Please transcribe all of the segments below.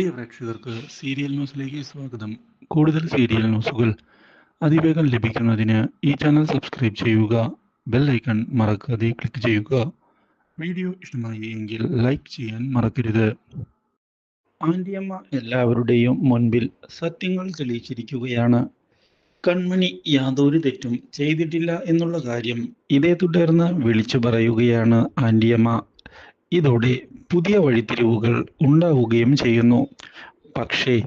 പ്രിയ പ്രേക്ഷകർക്ക് സീരിയൽ ന്യൂസിലേക്ക് സ്വാഗതം. കൂടുതൽ സീരിയൽ ന്യൂസുകൾ അതിവേഗം ലഭിക്കുന്നതിന് ഈ ചാനൽ സബ്സ്ക്രൈബ് ചെയ്യുക ബെൽ ഐക്കൺ മറക്കാതെ ക്ലിക്ക് ചെയ്യുക. വീഡിയോ ഇഷ്ടമായി എങ്കിൽ ലൈക്ക് ചെയ്യാൻ മറക്കരുത്. ആന്റിയമ്മ എല്ലാവരുടെയും മുൻപിൽ സത്യങ്ങൾ തെളിയിച്ചിരിക്കുകയാണ്. കൺമണി യാതൊരു തെറ്റും ചെയ്തിട്ടില്ല എന്നുള്ള കാര്യം ഇതേ തുടർന്ന് വിളിച്ചു പറയുകയാണ് ആന്റിയമ്മ. ഇതോടെ പുതിയ വഴിത്തിരിവുകൾ ഉണ്ടാവുകയും ചെയ്യുന്നു. പക്ഷേ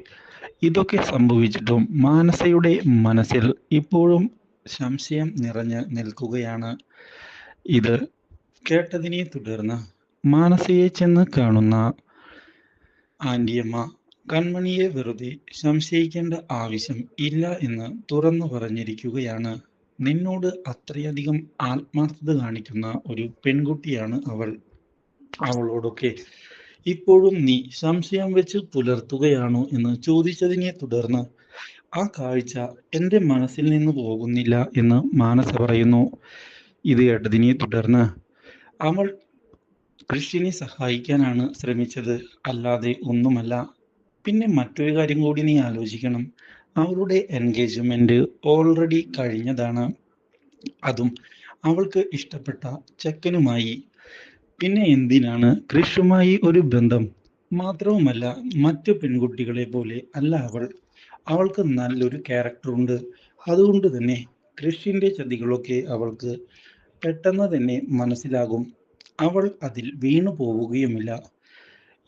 ഇതൊക്കെ സംഭവിച്ചിട്ടും മാനസയുടെ മനസ്സിൽ ഇപ്പോഴും സംശയം നിറഞ്ഞ് നിൽക്കുകയാണ്. ഇത് കേട്ടതിനെ തുടർന്ന് മാനസയെ ചെന്ന് കാണുന്ന ആന്റിയമ്മ കൺമണിയെ വെറുതെ സംശയിക്കേണ്ട ആവശ്യം ഇല്ല എന്ന് തുറന്നു പറഞ്ഞിരിക്കുകയാണ്. നിന്നോട് അത്രയധികം ആത്മാർത്ഥത കാണിക്കുന്ന ഒരു പെൺകുട്ടിയാണ് അവൾ. അവളോടൊക്കെ ഇപ്പോഴും നീ സംശയം വെച്ച് പുലർത്തുകയാണോ? എന്ന് ചോദിച്ചതിനെ തുടർന്ന് ആ കാഴ്ച എന്റെ മനസ്സിൽ നിന്ന് പോകുന്നില്ല എന്ന് മാനസ പറയുന്നു. ഇത് കേട്ടതിനെ തുടർന്ന് അവൾ കൃഷിനെ സഹായിക്കാനാണ് ശ്രമിച്ചത് അല്ലാതെ ഒന്നുമല്ല. പിന്നെ മറ്റൊരു കാര്യം കൂടി നീ ആലോചിക്കണം. അവളുടെ എൻഗേജ്മെന്റ് ഓൾറെഡി കഴിഞ്ഞതാണ്. അതും അവൾക്ക് ഇഷ്ടപ്പെട്ട ചെക്കനുമായി പിന്നെ എന്തിനാണ് കൃഷുമായി ഒരു ബന്ധം? മാത്രവുമല്ല മറ്റു പെൺകുട്ടികളെ പോലെ അല്ല അവൾ. അവൾക്ക് നല്ലൊരു ക്യാരക്ടർ ഉണ്ട് അതുകൊണ്ട് തന്നെ കൃഷിന്റെ ചതികളൊക്കെ അവൾക്ക് പെട്ടെന്ന് തന്നെ മനസ്സിലാകും. അവൾ അതിൽ വീണു പോവുകയുമില്ല.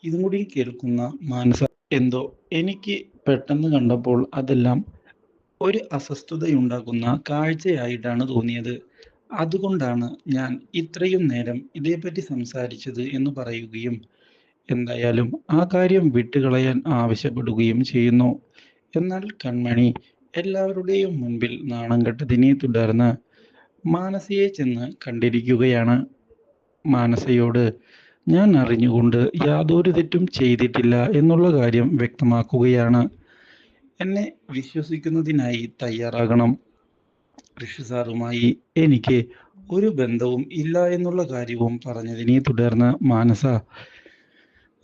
ഇതും കൂടി കേൾക്കുന്ന മാനസ എന്തോ എനിക്ക് പെട്ടെന്ന് കണ്ടപ്പോൾ അതെല്ലാം ഒരു അസ്വസ്ഥതയുണ്ടാക്കുന്ന കാഴ്ചയായിട്ടാണ് തോന്നിയത്. അതുകൊണ്ടാണ് ഞാൻ ഇത്രയും നേരം ഇതേപ്പറ്റി സംസാരിച്ചത് എന്ന് പറയുകയും എന്തായാലും ആ കാര്യം വിട്ടുകളയാൻ ആവശ്യപ്പെടുകയും ചെയ്യുന്നു. എന്നാൽ കൺമണി എല്ലാവരുടെയും മുൻപിൽ നാണം കെട്ടതിനെ തുടർന്ന് മാനസയെ ചെന്ന് കണ്ടിരിക്കുകയാണ്. മാനസയോട് ഞാൻ അറിഞ്ഞുകൊണ്ട് യാതൊരു തെറ്റും ചെയ്തിട്ടില്ല എന്നുള്ള കാര്യം വ്യക്തമാക്കുകയാണ്. എന്നെ വിശ്വസിക്കുന്നതിനായി തയ്യാറാകണം. ഋഷി സാറുമായി എനിക്ക് ഒരു ബന്ധവും ഇല്ല എന്നുള്ള കാര്യവും പറഞ്ഞതിനെ തുടർന്ന് മാനസ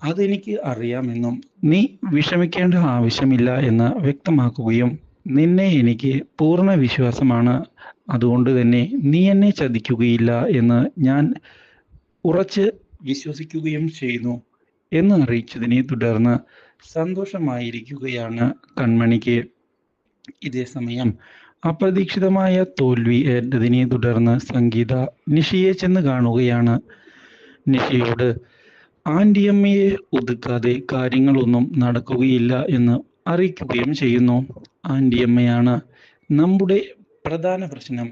അതെനിക്ക് അറിയാമെന്നും നീ വിഷമിക്കേണ്ട ആവശ്യമില്ല എന്ന് വ്യക്തമാക്കുകയും നിന്നെ എനിക്ക് പൂർണ വിശ്വാസമാണ്. അതുകൊണ്ട് തന്നെ നീ എന്നെ ചതിക്കുകയില്ല എന്ന് ഞാൻ ഉറച്ച് വിശ്വസിക്കുകയും ചെയ്യുന്നു എന്ന് അറിയിച്ചതിനെ തുടർന്ന് സന്തോഷമായിരിക്കുകയാണ് കൺമണിക്ക്. ഇതേ സമയം അപ്രതീക്ഷിതമായ തോൽവി ഏറ്റതിനെ തുടർന്ന് സംഗീത നിഷിയെ ചെന്ന് കാണുകയാണ്. നിഷിയോട് ആന്റിയമ്മയെ ഒതുക്കാതെ കാര്യങ്ങളൊന്നും നടക്കുകയില്ല എന്ന് അറിയിക്കുകയും ചെയ്യുന്നു. ആന്റിയമ്മയാണ് നമ്മുടെ പ്രധാന പ്രശ്നം.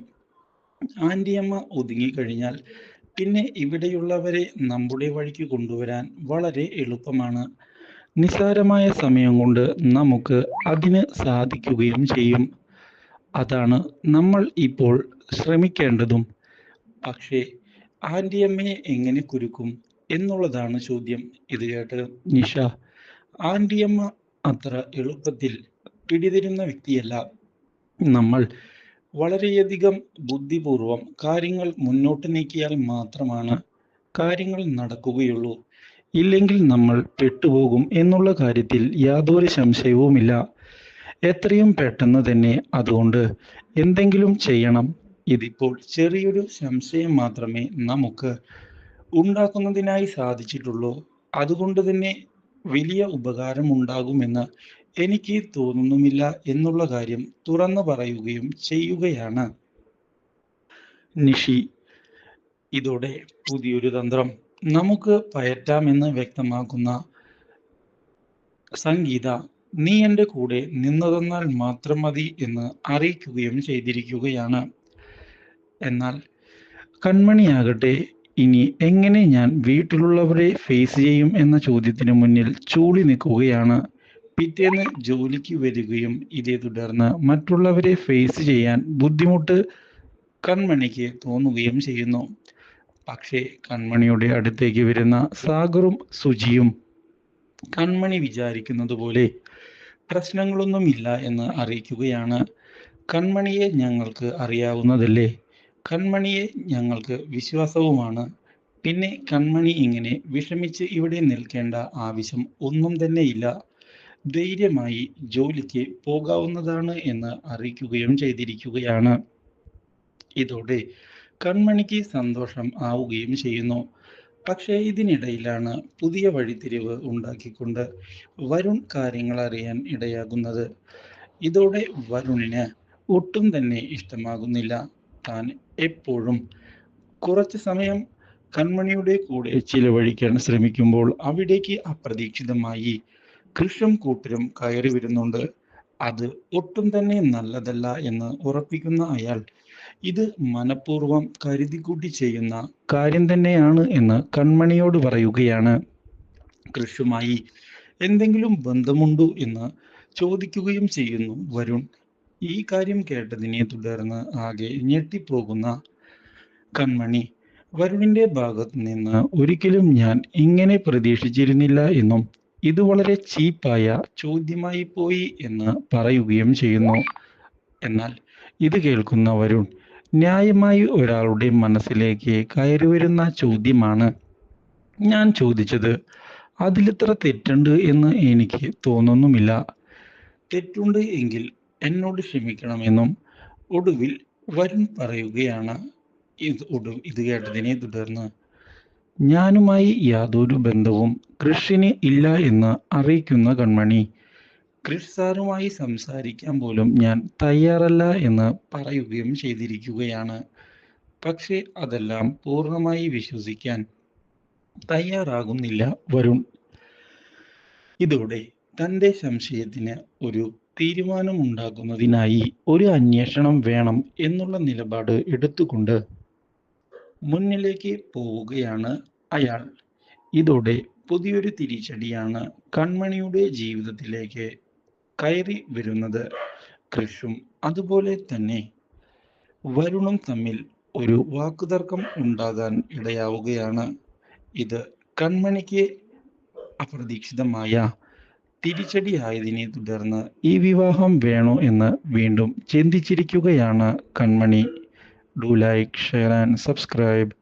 ആന്റിയമ്മ ഒതുങ്ങിക്കഴിഞ്ഞാൽ പിന്നെ ഇവിടെയുള്ളവരെ നമ്മുടെ വഴിക്ക് കൊണ്ടുവരാൻ വളരെ എളുപ്പമാണ്. നിസ്സാരമായ സമയം കൊണ്ട് നമുക്ക് അതിന് സാധിക്കുകയും ചെയ്യും. അതാണ് നമ്മൾ ഇപ്പോൾ ശ്രമിക്കേണ്ടതും. പക്ഷേ ആന്റിയമ്മയെ എങ്ങനെ കുരുക്കും എന്നുള്ളതാണ് ചോദ്യം. ഇത് കേട്ട് നിഷ ആന്റിയമ്മ അത്ര എളുപ്പത്തിൽ പിടിതരുന്ന വ്യക്തിയല്ല. നമ്മൾ വളരെയധികം ബുദ്ധിപൂർവം കാര്യങ്ങൾ മുന്നോട്ട് നീക്കിയാൽ മാത്രമാണ് കാര്യങ്ങൾ നടക്കുകയുള്ളൂ. ഇല്ലെങ്കിൽ നമ്മൾ പെട്ടുപോകും എന്നുള്ള കാര്യത്തിൽ യാതൊരു സംശയവുമില്ല. എത്രയും പെട്ടെന്ന് തന്നെ അതുകൊണ്ട് എന്തെങ്കിലും ചെയ്യണം. ഇതിപ്പോൾ ചെറിയൊരു സംശയം മാത്രമേ നമുക്ക് ഉണ്ടാക്കുന്നതിനായി സാധിച്ചിട്ടുള്ളൂ. അതുകൊണ്ട് തന്നെ വലിയ ഉപകാരം ഉണ്ടാകുമെന്ന് എനിക്ക് തോന്നുന്നുമില്ല എന്നുള്ള കാര്യം തുറന്നു പറയുകയും ചെയ്യുകയാണ്. നിഷി ഇതോടെ പുതിയൊരു തന്ത്രം. നമുക്ക് പയറ്റാമെന്ന് വ്യക്തമാക്കുന്ന സംഗീത നീ എന്റെ കൂടെ നിന്നതെന്നാൽ മാത്രം മതി എന്ന് അറിയിക്കുകയും ചെയ്തിരിക്കുകയാണ്. എന്നാൽ കൺമണിയാകട്ടെ ഇനി എങ്ങനെ ഞാൻ വീട്ടിലുള്ളവരെ ഫേസ് ചെയ്യും എന്ന ചോദ്യത്തിന് മുന്നിൽ ചൂളി നിൽക്കുകയാണ്. പിറ്റേന്ന് ജോലിക്ക് വരികയും ഇതേ തുടർന്ന് മറ്റുള്ളവരെ ഫേസ് ചെയ്യാൻ ബുദ്ധിമുട്ട് കൺമണിക്ക് തോന്നുകയും ചെയ്യുന്നു. പക്ഷേ കൺമണിയുടെ അടുത്തേക്ക് വരുന്ന സാഗറും സുജിയും കൺമണി വിചാരിക്കുന്നത് പോലെ പ്രശ്നങ്ങളൊന്നുമില്ല എന്ന് അറിയിക്കുകയാണ്. കൺമണിയെ ഞങ്ങൾക്ക് അറിയാവുന്നതല്ലേ? കൺമണിയെ ഞങ്ങൾക്ക് വിശ്വാസവുമാണ്. പിന്നെ കൺമണി ഇങ്ങനെ വിഷമിച്ച് ഇവിടെ നിൽക്കേണ്ട ആവശ്യം ഒന്നും തന്നെ ഇല്ല. ധൈര്യമായി ജോലിക്ക് പോകാവുന്നതാണ് എന്ന് അറിയിക്കുകയും ചെയ്തിരിക്കുകയാണ്. ഇതോടെ കൺമണിക്ക് സന്തോഷം ആവുകയും ചെയ്യുന്നു. പക്ഷേ ഇതിനിടയിലാണ് പുതിയ വഴിത്തിരിവ് ഉണ്ടാക്കിക്കൊണ്ട് വരുൺ കാര്യങ്ങൾ അറിയാൻ ഇടയാകുന്നത്. ഇതോടെ വരുണിന് ഒട്ടും തന്നെ ഇഷ്ടമാകുന്നില്ല. താൻ എപ്പോഴും കുറച്ച് സമയം കൺമണിയുടെ കൂടെ ചിലവഴിക്കാൻ ശ്രമിക്കുമ്പോൾ അവിടേക്ക് അപ്രതീക്ഷിതമായി കൃഷ്ണം കൂട്ടരും കയറി വരുന്നുണ്ട്. അത് ഒട്ടും തന്നെ നല്ലതല്ല എന്ന് ഉറപ്പിക്കുന്ന അയാൾ ഇത് മനഃപൂർവം കരുതിക്കൂട്ടി ചെയ്യുന്ന കാര്യം തന്നെയാണ് എന്ന് കൺമണിയോട് പറയുകയാണ്. കൃഷുമായി എന്തെങ്കിലും ബന്ധമുണ്ടോ എന്ന് ചോദിക്കുകയും ചെയ്യുന്നു വരുൺ. ഈ കാര്യം കേട്ടതിനെ തുടർന്ന് ആകെ ഞെട്ടിപ്പോകുന്ന കൺമണി വരുണിന്റെ ഭാഗത്ത് നിന്ന് ഒരിക്കലും ഞാൻ ഇങ്ങനെ പ്രതീക്ഷിച്ചിരുന്നില്ല എന്നും ഇത് വളരെ ചീപ്പായ ചോദ്യമായി പോയി എന്ന് പറയുകയും ചെയ്യുന്നു. എന്നാൽ ഇത് കേൾക്കുന്ന വരുൺ ന്യായമായി ഒരാളുടെ മനസ്സിലേക്ക് കയറി വരുന്ന ചോദ്യമാണ് ഞാൻ ചോദിച്ചത്. അതിലിത്ര തെറ്റുണ്ട് എന്ന് എനിക്ക് തോന്നുന്നുമില്ല. തെറ്റുണ്ട് എങ്കിൽ എന്നോട് ക്ഷമിക്കണമെന്നും ഒടുവിൽ വരുൺ പറയുകയാണ്. ഇത് ഒടു ഇത് കേട്ടതിനെ തുടർന്ന് ഞാനുമായി യാതൊരു ബന്ധവും കൃഷിന് ഇല്ല എന്ന് അറിയിക്കുന്ന കൺമണി ക്രിഷ് സാറുമായി സംസാരിക്കാൻ പോലും ഞാൻ തയ്യാറല്ല എന്ന് പറയുകയും ചെയ്തിരിക്കുകയാണ്. പക്ഷേ അതെല്ലാം പൂർണമായി വിശ്വസിക്കാൻ തയ്യാറാകുന്നില്ല വരുൺ. ഇതോടെ തന്റെ സംശയത്തിന് ഒരു തീരുമാനമുണ്ടാക്കുന്നതിനായി ഒരു അന്വേഷണം വേണം എന്നുള്ള നിലപാട് എടുത്തുകൊണ്ട് മുന്നിലേക്ക് പോവുകയാണ് അയാൾ. ഇതോടെ പുതിയൊരു തിരിച്ചടിയാണ് കൺമണിയുടെ ജീവിതത്തിലേക്ക് കയറി വരുന്നത് കൃഷും അതുപോലെ തന്നെ വരുണും തമ്മിൽ ഒരു വാക്കുതർക്കം ഉണ്ടാകാൻ ഇടയാവുകയാണ്. ഇത് കൺമണിക്ക് അപ്രതീക്ഷിതമായ തിരിച്ചടിയായതിനെ തുടർന്ന് ഈ വിവാഹം വേണോ എന്ന് വീണ്ടും ചിന്തിച്ചിരിക്കുകയാണ് Kanmani. Do like share and subscribe